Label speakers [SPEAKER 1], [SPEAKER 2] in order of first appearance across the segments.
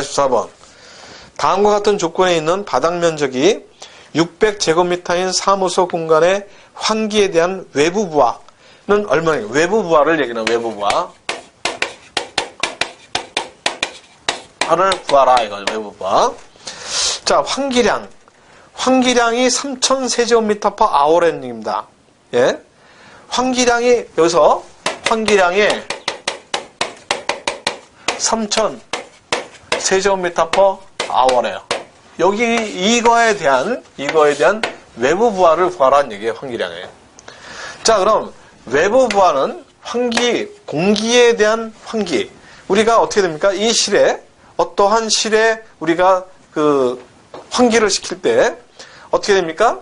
[SPEAKER 1] 44번. 다음과 같은 조건에 있는 바닥 면적이 600제곱미터인 사무소 공간의 환기에 대한 외부 부하는 얼마나 외부 부하를 얘기하는 외부 부하. 하를 구하라 이거 외부 부하. 자, 환기량. 환기량이 3,000세제곱미터 per hour라는 얘기입니다. 예. 환기량이 여기서 환기량이 3,000 세제곱미터 per hour래요. 여기 이거에 대한 이거에 대한 외부 부하를 구하라는 얘기예요. 환기량에. 자, 그럼 외부 부하는 환기 공기에 대한 환기. 우리가 어떻게 됩니까? 이 실에 어떠한 실에 우리가 그 환기를 시킬 때 어떻게 됩니까?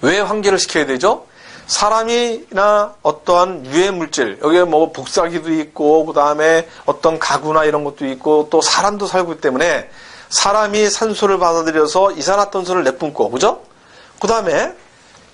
[SPEAKER 1] 왜 환기를 시켜야 되죠? 사람이나 어떠한 유해 물질, 여기에 뭐 복사기도 있고, 그 다음에 어떤 가구나 이런 것도 있고, 또 사람도 살고 있기 때문에 사람이 산소를 받아들여서 이산화탄소를 내뿜고, 그죠? 그 다음에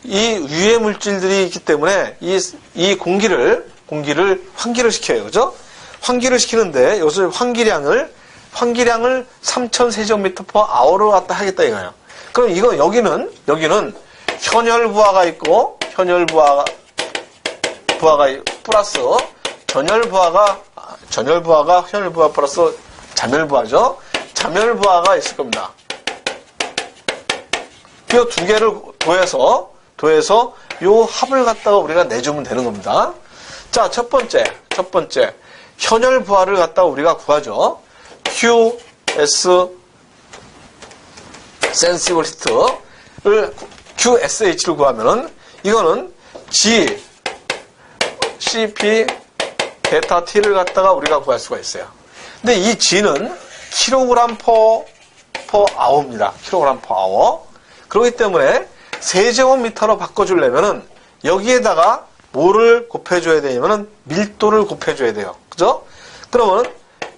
[SPEAKER 1] 이 유해 물질들이 있기 때문에 이, 이 공기를, 공기를 환기를 시켜요. 그죠? 환기를 시키는데 이것을 환기량을, 환기량을 3,000세제곱미터 per hour로 갖다 하겠다 이거예요. 그럼 이거, 여기는, 여기는 현열 부하가 있고, 현열 부하가, 플러스, 전열 부하가, 전열 부하가 현열 부하 플러스 자멸 부하죠? 자멸 부하가 있을 겁니다. 이두 개를 더해서, 더해서 요 합을 갖다가 우리가 내주면 되는 겁니다. 자, 첫 번째, 첫 번째. 현열 부하를 갖다가 우리가 구하죠. Q, S, 센시블리스트를 QSH를 구하면은 이거는 G, CP, 베타 T를 갖다가 우리가 구할 수가 있어요. 근데 이 G는 킬로그램 퍼, 퍼 아워입니다. 킬로그램 퍼 아워. 그렇기 때문에 세제곱미터로 바꿔주려면은 여기에다가 뭐를 곱해줘야 되냐면은 밀도를 곱해줘야 돼요. 그죠? 그러면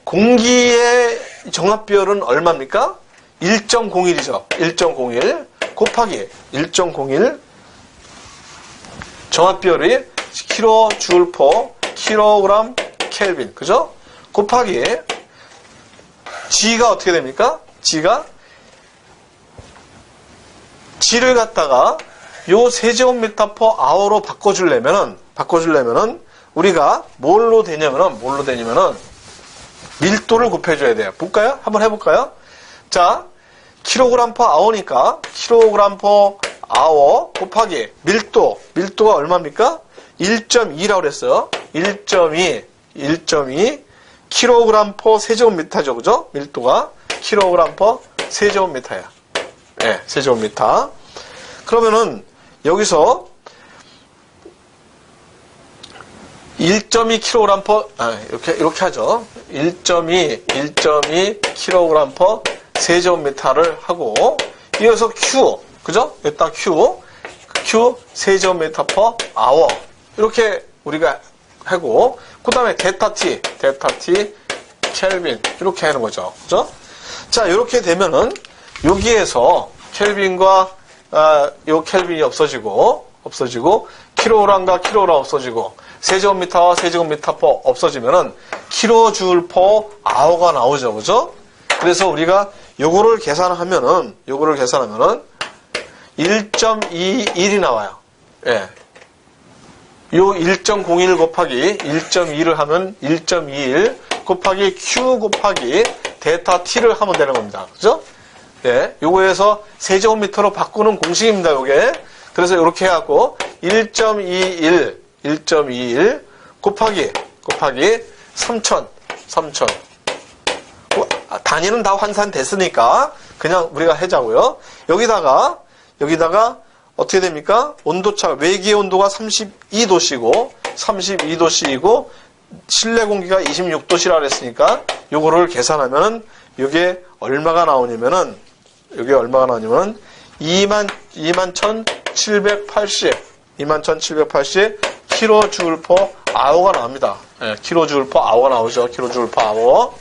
[SPEAKER 1] 공기의 정합비율은 얼마입니까? 1.01이죠. 1.01 곱하기 1.01 정합비율이 킬로줄 퍼 킬로그램 켈빈 그죠? 곱하기 G가 어떻게 됩니까? G가 G를 갖다가 요 세제곱미터 퍼 아워로 바꿔주려면은 바꿔주려면은 우리가 뭘로 되냐면은 뭘로 되냐면은 밀도를 곱해줘야 돼요. 볼까요? 한번 해볼까요? 자, 킬로그램 퍼 아워니까 킬로그램 퍼 아워 곱하기 밀도 밀도가 얼마입니까? 1.2라고 그랬어요. 1.2 1.2 킬로그램 퍼 세제곱미터죠. 그죠? 밀도가 킬로그램 퍼 세제곱미터야. 예, 네, 세제곱미터. 그러면은 여기서 1.2 kg 퍼, 아, 이렇게, 이렇게 하죠. 1.2, 1.2 kg 퍼 세제곱미터를 하고, 이어서 Q, 그죠? 여기다 Q, Q 세제곱미터 퍼 아워. 이렇게 우리가 하고, 그 다음에 데타 T, 데타 T, 켈빈. 이렇게 하는 거죠. 그죠? 자, 이렇게 되면은, 여기에서 켈빈과, 아, 요 켈빈이 없어지고, 없어지고, 킬로그램과 킬로그램 없어지고, 세제곱미터와 세제곱미터 퍼 없어지면은 킬로줄 퍼 아워가 나오죠. 그죠? 그래서 우리가 요거를 계산하면은 요거를 계산하면은 1.21이 나와요. 예. 요 1.01 곱하기 1.2를 하면 1.21 곱하기 Q 곱하기 데타 T를 하면 되는 겁니다. 그죠? 예. 요거에서 세제곱미터로 바꾸는 공식입니다. 요게. 그래서 이렇게 해갖고 1.21 1.21 곱하기 곱하기 3천 3천 단위는 다 환산됐으니까 그냥 우리가 해자고요. 여기다가 여기다가 어떻게 됩니까? 온도차 외기의 온도가 32도씨고 32도씨이고 실내 공기가 26도씨라 그랬으니까 요거를 계산하면은 이게 얼마가 나오냐면은 이게 얼마가 나오냐면 2만 2만 1,780 2만 1,780 킬로줄 퍼 아워가 나옵니다. 예, 킬로줄 퍼 아워가 나오죠. 킬로줄 퍼 아워.